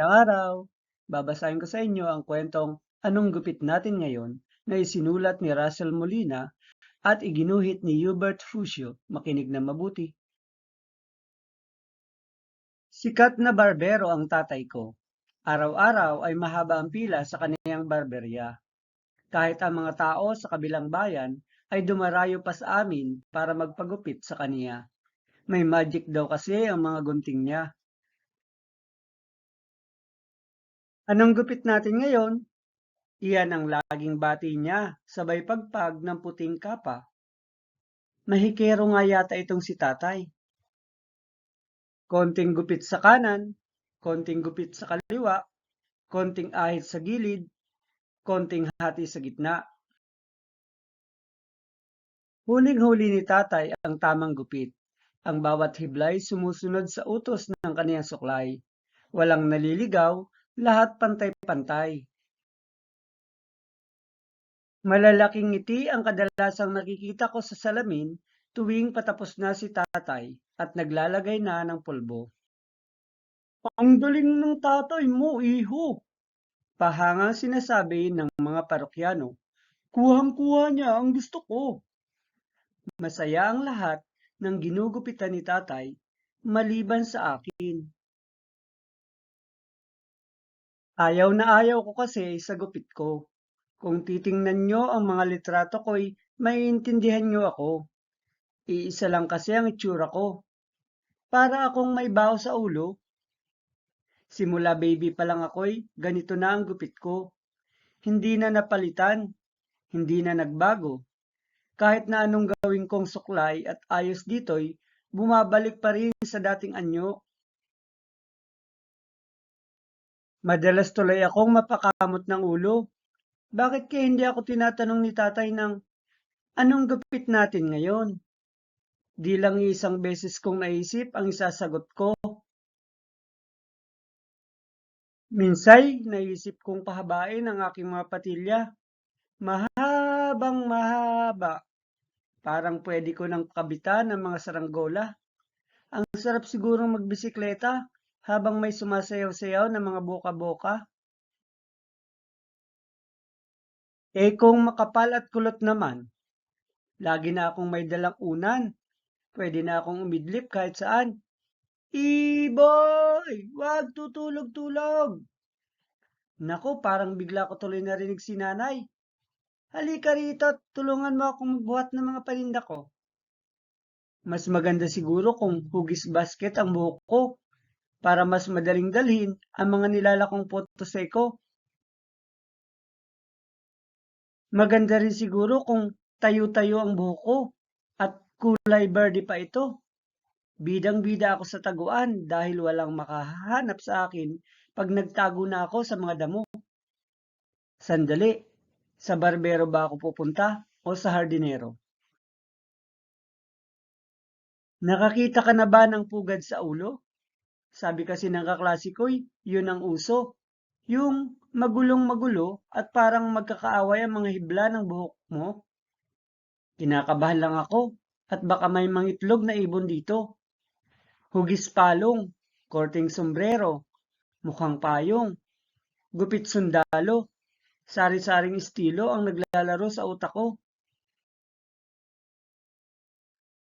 Magandang araw. Babasahin ko sa inyo ang kwentong Anong Gupit Natin Ngayon na isinulat ni Russell Molina at iginuhit ni Hubert Fusio. Makinig na mabuti. Sikat na barbero ang tatay ko. Araw-araw ay mahaba ang pila sa kaniyang barberya. Kahit ang mga tao sa kabilang bayan ay dumarayo pa sa amin para magpagupit sa kaniya. May magic daw kasi ang mga gunting niya. Anong gupit natin ngayon? Iyan ang laging bati niya, sabay pagpag ng puting kapa. Mahikero nga yata itong si tatay. Konting gupit sa kanan, konting gupit sa kaliwa, konting ahit sa gilid, konting hati sa gitna. Huling-huli ni tatay ang tamang gupit. Ang bawat hiblay sumusunod sa utos ng kaniyang suklay. Walang naliligaw, lahat pantay-pantay. Malalaking ngiti ang kadalasang nakikita ko sa salamin tuwing patapos na si tatay at naglalagay na ng pulbo. Ang galing ng tatay mo, iho! Pahangang sinasabi ng mga parokyano. Kuhang-kuha niya ang gusto ko. Masaya ang lahat ng ginugupitan ni tatay maliban sa akin. Ayaw na ayaw ko kasi sa gupit ko. Kung titingnan nyo ang mga litrato ko'y maiintindihan nyo ako. Iisa lang kasi ang itsura ko. Para akong may baho sa ulo. Simula baby pa lang ako'y ganito na ang gupit ko. Hindi na napalitan, hindi na nagbago. Kahit na anong gawin kong suklay at ayos dito'y bumabalik pa rin sa dating anyo. Madalas tuloy akong mapakamot ng ulo. Bakit kaya hindi ako tinatanong ni tatay ng anong gupit natin ngayon? Di lang isang beses kong naisip ang isasagot ko. Minsay, naisip kong pahabain ang aking mga patilya. Mahabang mahaba. Parang pwede ko nang kabitan ng mga saranggola. Ang sarap sigurong magbisikleta habang may sumasayaw-sayaw na mga boka-boka. Eh kung makapal at kulot naman, lagi na akong may dalang unan. Pwede na akong umidlip kahit saan. Iboy! Wag tutulog-tulog! Naku, parang bigla ko tuloy narinig si nanay. Halika rito at tulungan mo akong magbuhat ng mga paninda ko. Mas maganda siguro kung hugis basket ang buhok ko para mas madaling dalhin ang mga nilalakong potoseko. Maganda rin siguro kung tayo-tayo ang buhok ko at kulay verde pa ito. Bidang-bida ako sa taguan dahil walang makahanap sa akin pag nagtago na ako sa mga damo. Sandali, sa barbero ba ako pupunta o sa hardinero? Nakakita ka na ba ng pugad sa ulo? Sabi kasi ng kaklase yun ang uso. Yung magulong magulo at parang magkakaaway ang mga hibla ng buhok mo. Kinakabahan lang ako at baka may mangitlog na ibon dito. Hugis palong, korting sombrero, mukhang payong, gupit sundalo, sari-saring estilo ang naglalaro sa utak ko.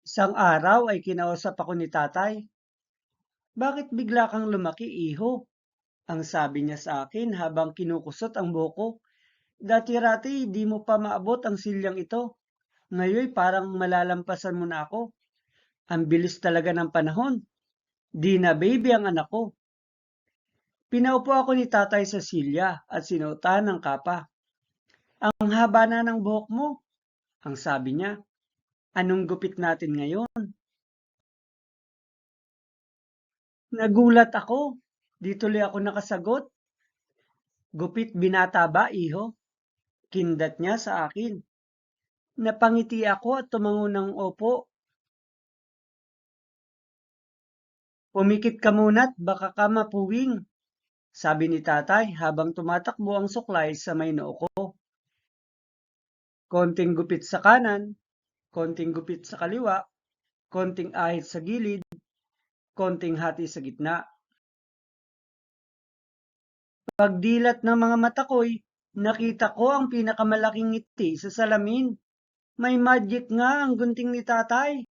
Isang araw ay kinausap ako ni tatay. Bakit bigla kang lumaki, iho? Ang sabi niya sa akin habang kinukusot ang buhok ko. Dati-rati di mo pa maabot ang silyang ito. Ngayon parang malalampasan mo na ako. Ang bilis talaga ng panahon. Di na baby ang anak ko. Pinaupo ako ni tatay sa silya at sinuotahan ng kapa. Ang haba na ng buhok mo, ang sabi niya. Anong gupit natin ngayon? Nagulat ako. Di tuloy ako nakasagot. Gupit binata ba, iho? Kindat niya sa akin. Napangiti ako at tumango ng opo. Pumikit ka muna't baka ka mapuwing, sabi ni tatay habang tumatakbo ang suklay sa may noo ko. Konting gupit sa kanan, konting gupit sa kaliwa, konting ahit sa gilid, konting hati sa gitna. Pagdilat ng mga mata ko'y nakita ko ang pinakamalaking ngiti sa salamin. May magic nga ang gunting ni tatay.